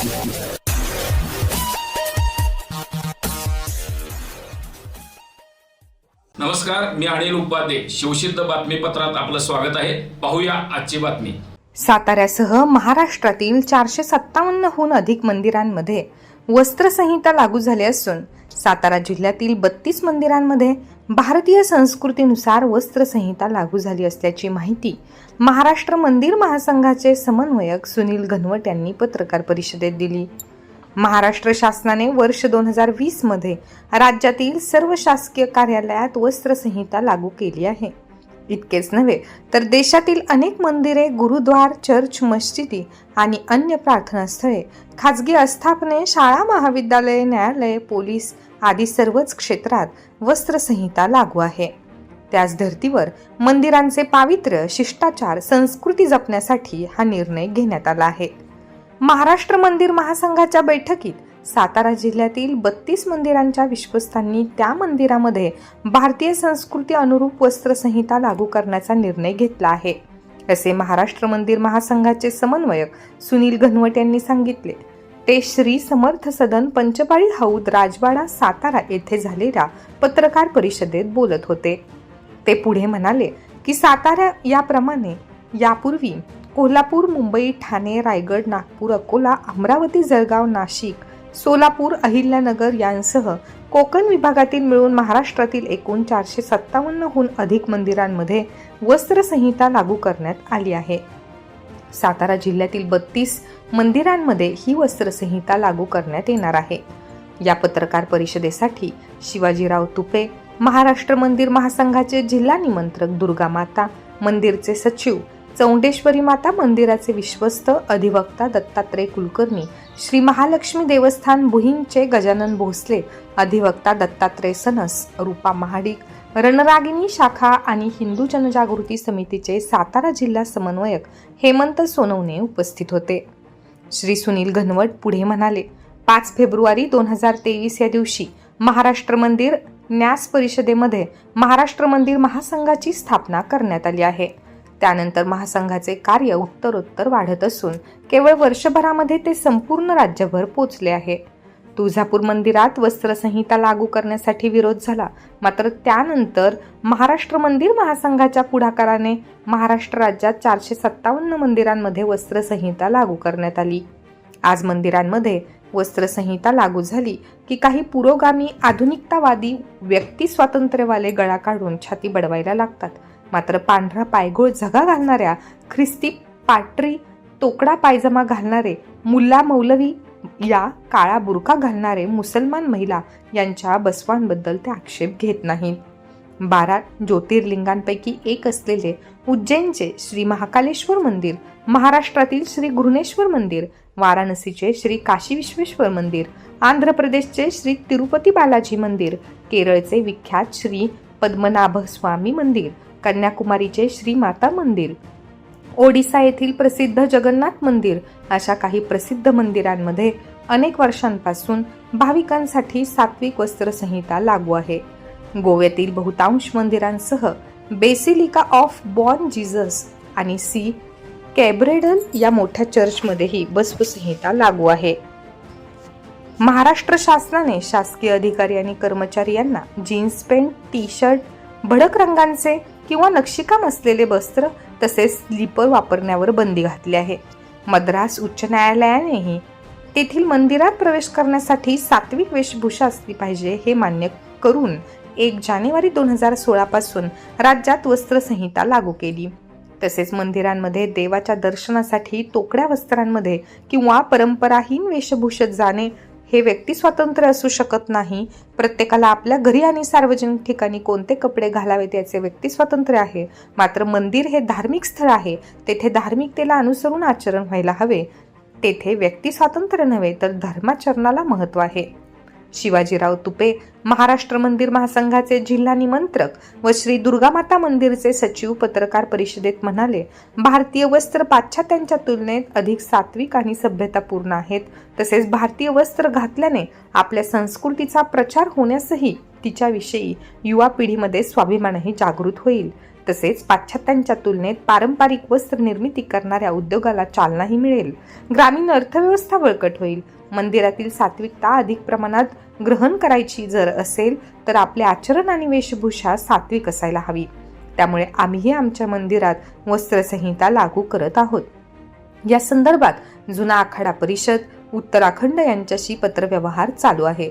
नमस्कार मी अनिल उपाध्ये. शिवसिद्ध बातमीपत्रात आपलं स्वागत आहे. पाहूया आजची बातमी. साताऱ्यासह महाराष्ट्रातील चारशे सत्तावन्नहून अधिक मंदिरांमध्ये वस्त्रसंहिता लागू झाली असून सातारा जिल्ह्यातील बत्तीस मंदिरांमध्ये भारतीय संस्कृतीनुसार वस्त्रसंहिता लागू झाली असल्याची माहिती महाराष्ट्र मंदिर महासंघाचे समन्वयक सुनील घनवट यांनी पत्रकार परिषदेत दिली. महाराष्ट्र शासनाने वर्ष दोन हजार वीसमध्ये राज्यातील सर्व शासकीय कार्यालयात वस्त्रसंहिता लागू केली आहे. इतकेच नव्हे तर देशातील अनेक मंदिरे गुरुद्वार चर्च मस्जिदी आणि अन्य प्रार्थनास्थळे खाजगी आस्थापने शाळा महाविद्यालये न्यायालये पोलीस आदी सर्वच क्षेत्रात वस्त्रसंहिता लागू आहे. त्याच धर्तीवर मंदिरांचे पावित्र्य शिष्टाचार संस्कृती जपण्यासाठी हा निर्णय घेण्यात आला आहे. महाराष्ट्र मंदिर महासंघाच्या बैठकीत सातारा जिल्ह्यातील बत्तीस मंदिरांच्या विश्वस्तांनी त्या मंदिरामध्ये भारतीय संस्कृती अनुरूप वस्त्रसंहिता लागू करण्याचा निर्णय घेतला आहे. असे महाराष्ट्र मंदिर महासंघाचे समन्वयक सुनील घनवट यांनी सांगितले. ते श्री समर्थ सदन पंचपाळी हौद राजवाडा सातारा येथे झालेल्या पत्रकार परिषदेत बोलत होते. ते पुढे म्हणाले की सातारा याप्रमाणे यापूर्वी कोल्हापूर मुंबई ठाणे रायगड नागपूर अकोला अमरावती जळगाव नाशिक सोलापूर अहिल्यानगर यांसह कोकण विभागातील मिळून महाराष्ट्रातील एकूण चारशे सत्तावन्नहून अधिक मंदिरांमध्ये वस्त्रसंहिता लागू करण्यात आली आहे. सातारा जिल्ह्यातील बत्तीस मंदिरांमध्ये ही वस्त्रसंहिता लागू करण्यात येणार आहे. या पत्रकार परिषदेसाठी शिवाजीराव तुपे महाराष्ट्र मंदिर महासंघाचे जिल्हा निमंत्रक दुर्गा माता मंदिरचे सचिव चौंडेश्वरी माता मंदिराचे विश्वस्त अधिवक्ता दत्तात्रय कुलकर्णी श्री महालक्ष्मी देवस्थान बुहिंगचे गजानन भोसले अधिवक्ता दत्तात्रय सनस रूपा महाडिक रणरागिणी शाखा आणि हिंदू जनजागृती समितीचे सातारा जिल्हा समन्वयक हेमंत सोनवणे उपस्थित होते. श्री सुनील घनवट पुढे म्हणाले पाच फेब्रुवारी दोन हजार तेवीस या दिवशी महाराष्ट्र मंदिर न्यास परिषदेमध्ये महाराष्ट्र मंदिर महासंघाची स्थापना करण्यात आली आहे. त्यानंतर महासंघाचे कार्य उत्तरोत्तर वाढत असून केवळ वर्षभरामध्ये ते संपूर्ण राज्यभर पोचले आहे. तुळजापूर मंदिरात वस्त्रसंहिता लागू करण्यासाठी विरोध झाला. मात्र त्यानंतर महाराष्ट्र मंदिर महासंघाच्या पुढाकाराने महाराष्ट्र राज्यात चारशे सत्तावन्न मंदिरांमध्ये वस्त्रसंहिता लागू करण्यात आली. आज मंदिरांमध्ये वस्त्रसंहिता लागू झाली की काही पुरोगामी आधुनिकतावादी व्यक्ती स्वातंत्र्यवाले गळा काढून छाती बडवायला लागतात. मात्र पांढरा पायगोळ झगा घालणाऱ्या ख्रिस्ती पाटरी तोकडा पायजमा घालणारे मुल्ला मौलवी या काळा बुरका घालणारे मुसलमान महिला यांच्या बसवांबद्दल ते आक्षेप घेत नाहीत. बारा ज्योतिर्लिंगांपैकी एक असलेले उज्जैनचे श्री महाकालेश्वर मंदिर महाराष्ट्रातील श्री घृणेश्वर मंदिर वाराणसीचे श्री काशी विश्वेश्वर मंदिर आंध्र प्रदेशचे श्री तिरुपती बालाजी मंदिर केरळचे विख्यात श्री पद्मनाभस्वामी मंदिर कन्याकुमारीचे श्री माता मंदिर. ओडिसा येथील प्रसिद्ध जगन्नाथ मंदिर अशा काही प्रसिद्ध मंदिरांमध्ये अनेक वर्षांपासून भाविकांसाठी सात्विक वस्त्रसंहिता लागू आहे. गोव्यातील बहुतांश मंदिरांसह बेसिलिका ऑफ बॉर्न जीजस आणि सी कॅब्रेडल या मोठ्या चर्चमध्येही बसवसंहिता लागू आहे. महाराष्ट्र शासनाने शासकीय अधिकारी आणि कर्मचारी यांना जीन्स पॅन्ट टी शर्ट भडक रंगांचे किंवा नक्षीकाम असलेले वस्त्र तसेच स्लीपर वापरण्यावर बंदी घातली आहे. मद्रास उच्च न्यायालयानेही तेथील मंदिरात प्रवेश करण्यासाठी सात्विक वेशभूषा असली पाहिजे हे मान्य करून एक जानेवारी दोन हजार सोळापासून राज्यात वस्त्रसंहिता लागू केली. तसेच मंदिरांमध्ये देवाच्या दर्शनासाठी तोकड्या वस्त्रांमध्ये किंवा परंपराहीन वेशभूषेत जाणे हे व्यक्ती स्वातंत्र्य असू शकत नाही. प्रत्येकाला आपल्या घरी आणि सार्वजनिक ठिकाणी कोणते कपडे घालावेत याचे व्यक्ती स्वातंत्र्य आहे. मात्र मंदिर हे धार्मिक स्थळ आहे. तेथे धार्मिकतेला अनुसरून आचरण व्हायला हवे. तेथे व्यक्ती स्वातंत्र्य नव्हे तर धर्माचरणाला महत्त्व आहे. शिवाजीराव तुपे महाराष्ट्र मंदिर महासंघाचे जिल्हा निमंत्रक व श्री दुर्गामाता मंदिरचे सचिव पत्रकार परिषदेत म्हणाले भारतीय वस्त्र पाश्चात्यांच्या तुलनेत अधिक सात्विक आणि सभ्यतापूर्ण आहेत. तसेच भारतीय वस्त्र घातल्याने आपल्या संस्कृतीचा प्रचार होण्यासही तिच्याविषयी युवा पिढीमध्ये स्वाभिमानही जागृत होईल. तसेच पाश्चात्यांच्या तुलनेत पारंपरिक वस्त्र निर्मिती करणाऱ्या उद्योगाला चालनाही मिळेल. ग्रामीण अर्थव्यवस्था बळकट होईल. मंदिरातील सात्विकता अधिक प्रमाणात ग्रहण करायची जर असेल तर आपले आचरण आणि वेशभूषा सात्विक असायला हवी. त्यामुळे आम्हीही आमच्या मंदिरात वस्त्रसंहिता लागू करत आहोत. या संदर्भात जुना आखाडा परिषद उत्तराखंड यांच्याशी पत्रव्यवहार चालू आहे.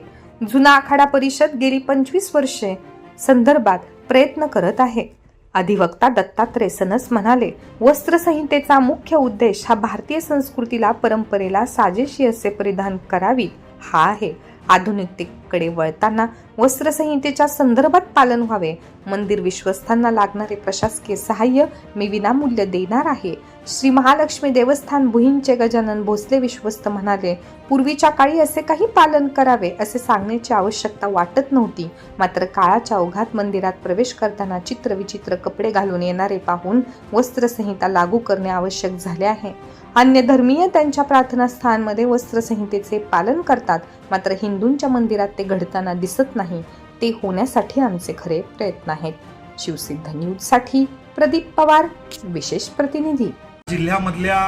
जुना आखाडा परिषद गेली पंचवीस वर्षे संदर्भात प्रयत्न करत आहे. अधिवक्ता दत्तात्रय सनस म्हणाले वस्त्रसंहितेचा मुख्य उद्देश हा भारतीय संस्कृतीला परंपरेला साजेशी असे परिधान करावी हा आहे. आधुनिकतेकडे वळताना वस्त्रसंहितेच्या संदर्भात पालन व्हावे. मंदिर विश्वस्थांना लागणारे प्रशासकीय सहाय्य मी विनामूल्य देणार आहे. श्री महालक्ष्मी देवस्थान भुईंचे गजानन भोसले विश्वस्त म्हणाले पूर्वीच्या काळी असे काही पालन करावे असे सांगण्याची आवश्यकता वाटत नव्हती. मात्र काळाच्या ओघात मंदिरात प्रवेश करताना चित्रविचित्र कपडे घालून येणारे पाहून वस्त्रसंहिता लागू करणे आवश्यक झाले आहे. अन्य धर्मीय त्यांच्या प्रार्थनास्थानमध्ये वस्त्रसंहितेचे पालन करतात. मात्र हिंदूंच्या मंदिरात ते घडताना दिसत नाही. ते होण्यासाठी आमचे खरे प्रयत्न आहेत. शिवसिद्ध न्यूजसाठी प्रदीप पवार विशेष प्रतिनिधी. जिल्ह्यामधल्या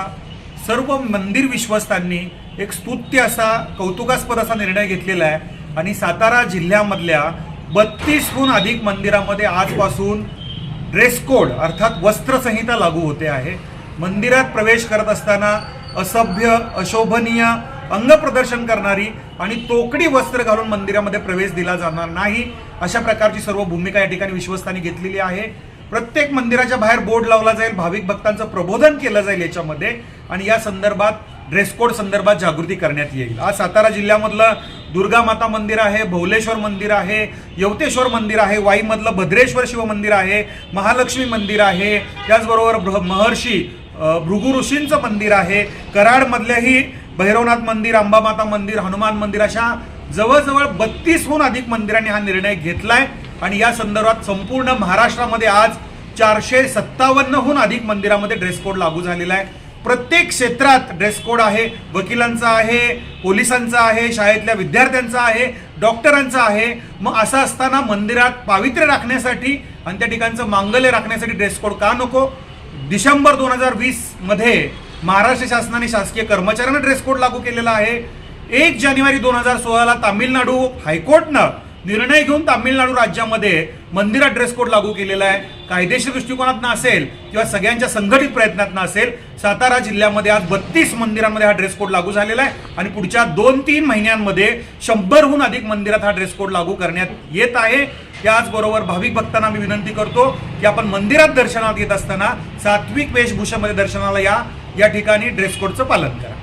सर्व मंदिर विश्वस्तांनी एक स्तुत्य असा कौतुकास्पद असा निर्णय घेतलेला आहे. आणि सातारा जिल्ह्यामधल्या बत्तीसहून अधिक मंदिरामध्ये आजपासून ड्रेस कोड अर्थात वस्त्रसंहिता लागू होते आहे. मंदिरात प्रवेश करत असताना असभ्य अशोभनीय अंगप्रदर्शन करणारी आणि तोकडी वस्त्र घालून मंदिरामध्ये प्रवेश दिला जाणार नाही अशा प्रकारची सर्व भूमिका या ठिकाणी विश्वस्तांनी घेतलेली आहे. प्रत्येक मंदिराच्या बाहेर बोर्ड लावला जाईल भाविक भक्तांचं प्रबोधन केलं जाईल याच्यामध्ये आणि या संदर्भात ड्रेस कोड संदर्भात जागृती करण्यात येईल. आज सातारा जिल्ह्यामधलं दुर्गा माता मंदिर आहे भोवलेश्वर मंदिर आहे यवतेश्वर मंदिर आहे वाईमधलं भद्रेश्वर शिव मंदिर आहे महालक्ष्मी मंदिर आहे त्याचबरोबर महर्षी भृगु ऋषींचं मंदिर आहे. कराडमधल्याही भैरवनाथ मंदिर अंबामाता मंदिर हनुमान मंदिर अशा जवळजवळ बत्तीसहून अधिक मंदिरांनी हा निर्णय घेतलाय. आणि या संदर्भात संपूर्ण महाराष्ट्रामध्ये आज चारशे सत्तावन्नहून अधिक मंदिरामध्ये ड्रेस कोड लागू झालेला आहे. प्रत्येक क्षेत्रात ड्रेस कोड आहे वकिलांचा आहे पोलिसांचा आहे शाळेतल्या विद्यार्थ्यांचा आहे डॉक्टरांचा आहे. मग असं असताना मंदिरात पावित्र्य राखण्यासाठी आणि त्या ठिकाणचं मांगल्य राखण्यासाठी ड्रेस कोड का नको? डिसेंबर दोन हजार वीसमध्ये महाराष्ट्र शासनाने शासकीय कर्मचाऱ्यांना ड्रेस कोड लागू केलेला आहे. एक जानेवारी दोन हजार सोळाला तामिळनाडू हायकोर्टनं निर्णय घेऊन तामिळनाडू राज्यामध्ये मंदिरात ड्रेस कोड लागू केलेला आहे. कायदेशीर दृष्टिकोनातनं असेल किंवा सगळ्यांच्या संघटित प्रयत्नातनं असेल सातारा जिल्ह्यामध्ये आज बत्तीस मंदिरांमध्ये हा ड्रेस कोड लागू झालेला आहे आणि पुढच्या दोन तीन महिन्यांमध्ये शंभरहून अधिक मंदिरात हा ड्रेस कोड लागू करण्यात येत आहे. त्याचबरोबर भाविक भक्तांना मी विनंती करतो की आपण मंदिरात दर्शनात येत असताना सात्विक वेशभूषामध्ये दर्शनाला या या ठिकाणी ड्रेस कोडचं पालन करा.